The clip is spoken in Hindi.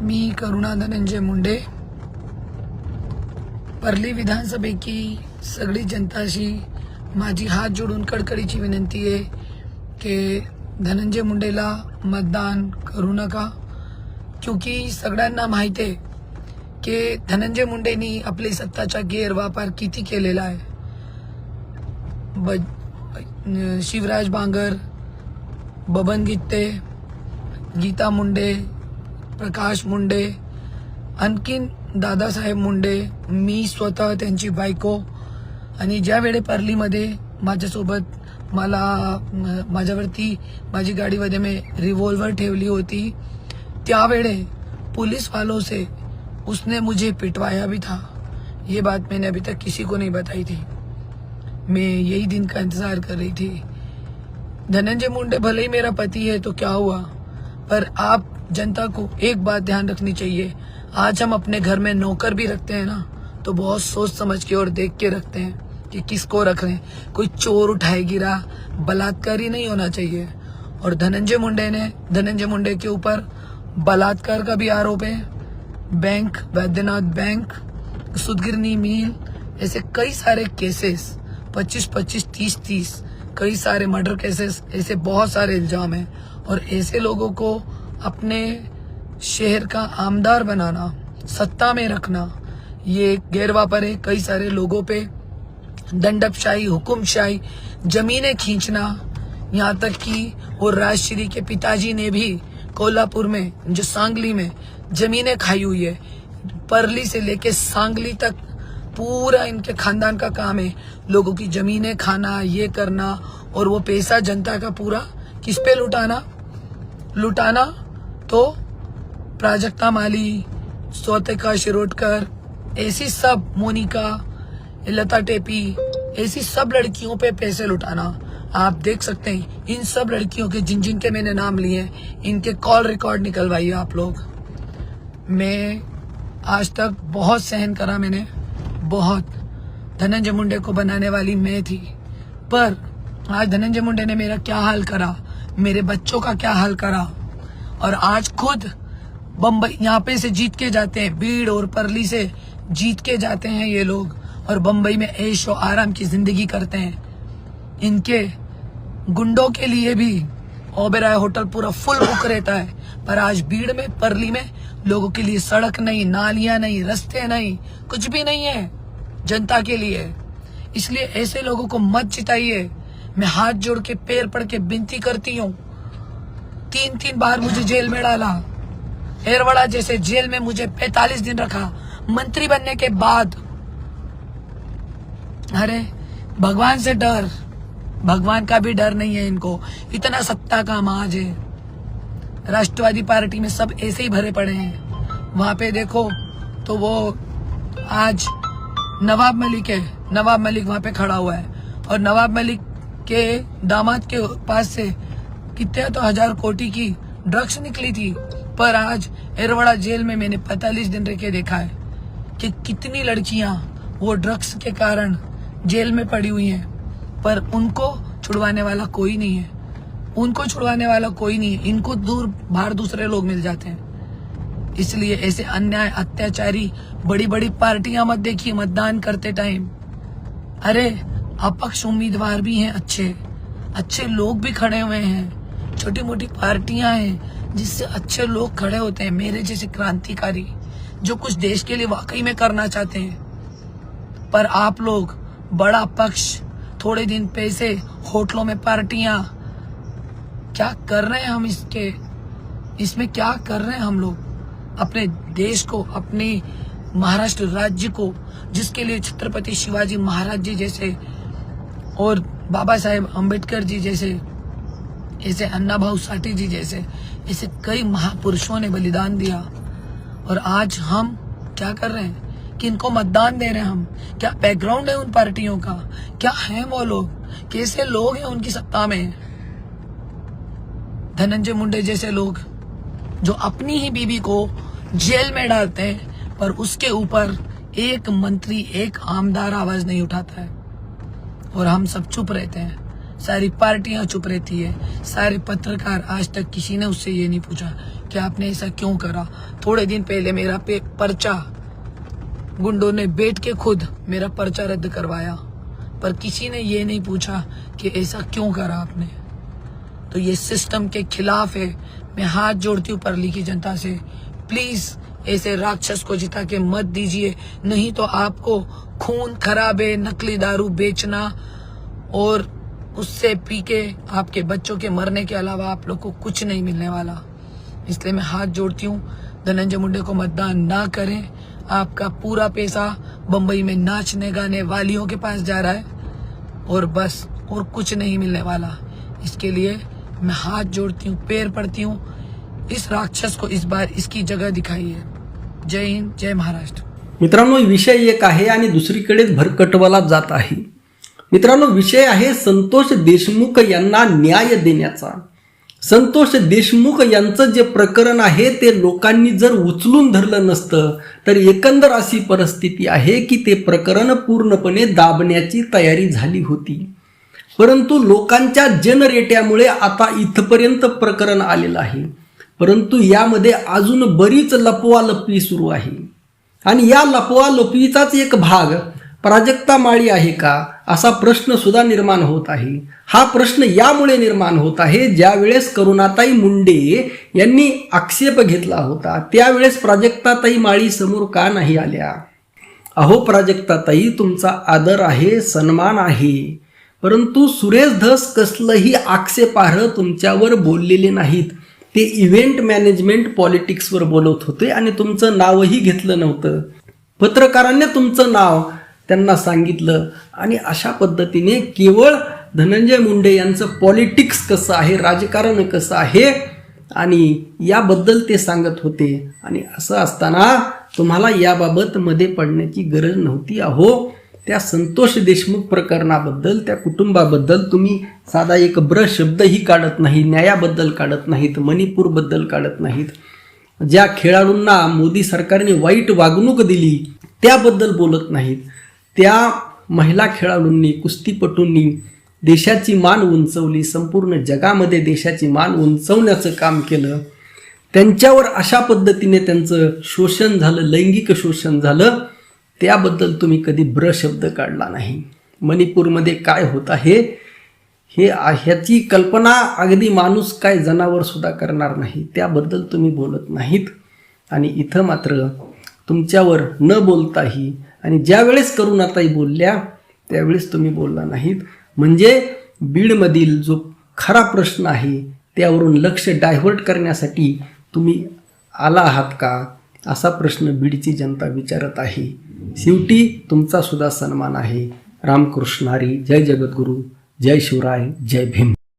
मी करुणा धनंजय मुंडे. परली विधानसभेची सगळी जनताशी माझी हात जोडून कडकडीची विनंती आहे की धनंजय मुंडेला मतदान करू नका. क्योंकि सगळ्यांना माहिती आहे की धनंजय मुंडेनी आपली सत्ताचा गैरवापर किती केलेला आहे. ब शिवराज बांगर बबन गित्ते गीता मुंडे प्रकाश मुंडे, आणखीन दादासाहेब मुंडे, मी स्वतः त्यांची बायको. आणि ज्या वेळे परलीमध्ये माझ्यासोबत मला, माझ्यावरती माझी गाडीमध्ये मी रिव्हॉल्वर ठेवली होती, त्यावेळे पुलिस वालों से उसने मुझे पिटवाया भी था. ये बात मैंने अभी तक किसी को नहीं बताई थी. मैं यही दिन का इंतज़ार कर रही थी. धनंजय मुंडे भले ही मेरा पति है तो क्या हुआ? पर आप जनता को एक बात ध्यान रखनी चाहिए। आज हम अपने घर में नौकर भी रखते हैं ना तो बहुत सोच समझ के और देख के रखते हैं कि किसको रख रहे हैं। कोई चोर उठाए गिरा बलात्कारी नहीं होना चाहिए। और धनंजय मुंडे ने, धनंजय मुंडे के ऊपर बलात्कार का भी आरोप है। बैंक, वैद्यनाथ बैंक सुदगिरनी मिल, ऐसे कई सारे केसेस 25 25 30 30 कई सारे मर्डर केसेस, ऐसे बहुत सारे इल्ज़ाम हैं। और ऐसे लोगों को अपने शहर का आमदार बनाना, सत्ता में रखना, ये गैरवापर है। कई सारे लोगों पे दंडपशाही, हुकुमशाही, जमीनें खींचना, यहाँ तक कि वो राजश्री के पिताजी ने भी कोल्हापुर में, जो सांगली में जमीनें खाई हुई है, परली से लेके सांगली तक पूरा इनके खानदान का काम है। लोगों की जमीनें खाना, ये करना, और वो पैसा जनता का पूरा किस पे लुटाना? लुटाना तो प्राजक्ता माली, स्वतिका शिरोडकर, ऐसी सब मोनिका, लता टेपी, ऐसी सब लड़कियों पे पैसे लुटाना, आप देख सकते हैं, इन सब लड़कियों के जिन जिन के मैंने नाम लिए इनके कॉल रिकॉर्ड निकलवाइए आप लोग। मैं आज तक बहुत सहन करा मैंने, बहुत। धनंजय मुंडे को बनाने वाली मैं थी, पर आज धनंजय मुंडे ने मेरा क्या हाल करा, मेरे बच्चों का क्या हाल करा और आज खुद बम्बई यहाँ पे से जीत के जाते हैं, भीड़ और परली से जीत के जाते हैं ये लोग। और बम्बई में ऐश और आराम की ज़िंदगी करते हैं। इनके गुंडों के लिए भी ओबेराय होटल पूरा फुल बुक रहता है। पर आज भीड़ में, परली में लोगों के लिए सड़क नहीं, नालियाँ नहीं, रास्ते नहीं, कुछ भी नहीं है जनता के लिए। इसलिए ऐसे लोगों को मत जिताइए मैं हाथ जोड़ के, पैर पड़ के विनती करती हूँ। तीन तीन बार मुझे जेल में डाला। एरवड़ा जैसे जेल में मुझे 45 दिन रखा। मंत्री बनने के बाद। अरे, भगवान से डर। भगवान का भी डर नहीं है इनको। इतना सत्ता का माज है। राष्ट्रवादी पार्टी में सब ऐसे ही भरे पड़े हैं। वहाँ पे देखो तो वो आज नवाब मलिक है। नवाब मलिक वहाँ पे खड़ा हुआ है। और नवाब मलिक के दामाद के पास से कितने तो हज़ार कोटी की ड्रग्स निकली थी, पर आज एरवाड़ा जेल में मैंने पैतालीस दिन रह के देखा है कि कितनी लड़कियाँ वो ड्रग्स के कारण जेल में पड़ी हुई हैं। पर उनको छुड़वाने वाला कोई नहीं है। उनको छुड़वाने वाला कोई नहीं है। इनको दूर, बाहर दूसरे लोग मिल जाते हैं। इसलिए ऐसे अन्याय, अत्याचारी बड़ी बड़ी पार्टियाँ मत देखिए, मतदान करते टाइम। अरे, अपक्ष उम्मीदवार भी हैं अच्छे। अच्छे लोग भी खड़े हुए हैं। छोटी मोटी पार्टियाँ हैं, जिससे अच्छे लोग खड़े होते हैं, मेरे जैसे क्रांतिकारी, जो कुछ देश के लिए वाकई में करना चाहते हैं। पर आप लोग, बड़ा पक्ष, थोड़े दिन पैसे, होटलों में पार्टियाँ, क्या कर रहे हैं हम इसके? इसमें क्या कर रहे हैं हम लोग? अपने देश को, अपने महाराष्ट्र राज्य को, जिसके लिए छत्रपति शिवाजी महाराज जी जैसे, और बाबा साहेब अंबेडकर जी जैसे ऐसे अन्ना भाऊ साठी जी जैसे, ऐसे कई महापुरुषों ने बलिदान दिया। और आज हम क्या कर रहे हैं? कि इनको मतदान दे रहे हैं हम। क्या बैकग्राउंड है उन पार्टियों का? क्या है वो लोग? कैसे लोग हैं उनकी सत्ता में? धनंजय मुंडे जैसे लोग, जो अपनी ही बीबी को जेल में डालते हैं, पर उसके ऊपर एक मंत्री, एक आमदार आवाज़ नहीं उठाता है। और हम सब चुप रहते हैं। सारी पार्टियाँ चुप रहती है। सारे पत्रकार आज तक किसी ने उससे ये नहीं पूछा कि आपने ऐसा क्यों करा। थोड़े दिन पहले मेरा पे पर्चा, गुंडों ने बैठ के खुद मेरा पर्चा रद्द करवाया। पर किसी ने ये नहीं पूछा कि ऐसा क्यों करा आपने। तो ये सिस्टम के खिलाफ है। मैं हाथ जोड़ती हूँ परली की जनता से, प्लीज़ ऐसे राक्षस को जिता के मत दीजिए। नहीं तो आपको खून खराबे, नकली दारू बेचना और उससे पी के आपके बच्चों के मरने के अलावा आप लोग को कुछ नहीं मिलने वाला। इसलिए मैं हाथ जोड़ती हूँ, धनंजय मुंडे को मतदान ना करें। आपका पूरा पैसा बम्बई में नाचने गाने वालियों के पास जा रहा है। और बस, और कुछ नहीं मिलने वाला। इसके लिए मैं हाथ जोड़ती हूँ, पैर पड़ती हूँ। इस राक्षस को इस बार इसकी जगह दिखाइए। जय हिंद, जय महाराष्ट्र। मित्रांनो, विषय एक आहे आणि दुसरीकडेच भरकटवाला जात आहे. मित्रांनो विषय आहे संतोष देशमुख यांना न्याय देण्याचा. संतोष देशमुख यांचं जे प्रकरण आहे ते लोकांनी जर उचलून धरलं नसतं तर एकंदर अशी परिस्थिती आहे की ते प्रकरण पूर्णपणे दाबण्याची तयारी झाली होती. परंतु लोकांच्या जनरेट्यामुळे आता इथपर्यंत प्रकरण आलेलं आहे. परंतु यामध्ये अजून बरीच लपवालपवी सुरू आहे. आणि या लपवालपवीचाच एक भाग प्राजक्ता माळी आहे का? असा प्रश्न सुद्धा निर्माण होत आहे. हा प्रश्न यामुळे निर्माण होत आहे ज्यावेळेस करुणाताई मुंडे यांनी आक्षेप घेतला होता त्यावेळेस प्राजक्ताताई माळी समोर का नाही आल्या? अहो प्राजक्ताताई तुमचा आदर आहे सन्मान आहे. परंतु सुरेश धस कसलंही आक्षेपार्ह तुमच्यावर बोललेले नाहीत. ते इव्हेंट मॅनेजमेंट पॉलिटिक्सवर बोलत होते आणि तुमचं नावही घेतलं नव्हतं. पत्रकारांनी तुमचं नाव त्यांना सांगितलं. आणि अशा पद्धतीने केवळ धनंजय मुंडे यांचं पॉलिटिक्स कसं आहे राजकारण कसं आहे आणि याबद्दल ते सांगत होते. आणि असं असताना तुम्हाला याबाबत मध्ये पडण्याची गरज नव्हती अहो. त्या संतोष देशमुख प्रकरणाबद्दल त्या कुटुंबाबद्दल तुम्ही साधा एक ब्र शब्दही काढत नाही न्यायाबद्दल काढत नाहीत मणिपूरबद्दल काढत नाहीत. ज्या खेळाडूंना मोदी सरकारने वाईट वागणूक दिली त्याबद्दल बोलत नाहीत. त्या महिला खेळाडूंनी कुस्तीपटूंनी देशाची मान उंचवली संपूर्ण जगामध्ये देशाची मान उंचवण्याचं काम केलं. त्यांच्यावर अशा पद्धतीने त्यांचं शोषण झालं लैंगिक शोषण झालं. त्याबद्दल तुम्ही कधी ब्र शब्द काढला नाही. मणिपूरमध्ये काय होत आहे हे ह्याची कल्पना अगदी माणूस काय जनावर सुद्धा करणार नाही. त्याबद्दल तुम्ही बोलत नाहीत. आणि इथं मात्र तुमच्यावर न बोलताही आणि ज्यावेळेस करुणाताई बोलल्या त्यावेळेस तुम्ही बोलला नाहीत. म्हणजे बीडमधील जो खरा प्रश्न आहे त्यावरून लक्ष डायव्हर्ट करण्यासाठी तुम्ही आला आहात का? असा प्रश्न बीडची जनता विचारत आहे. शेवटी तुमचा सुद्धा सन्मान आहे. रामकृष्ण हरी जय जगद्गुरू जय शिवराय जय भीम.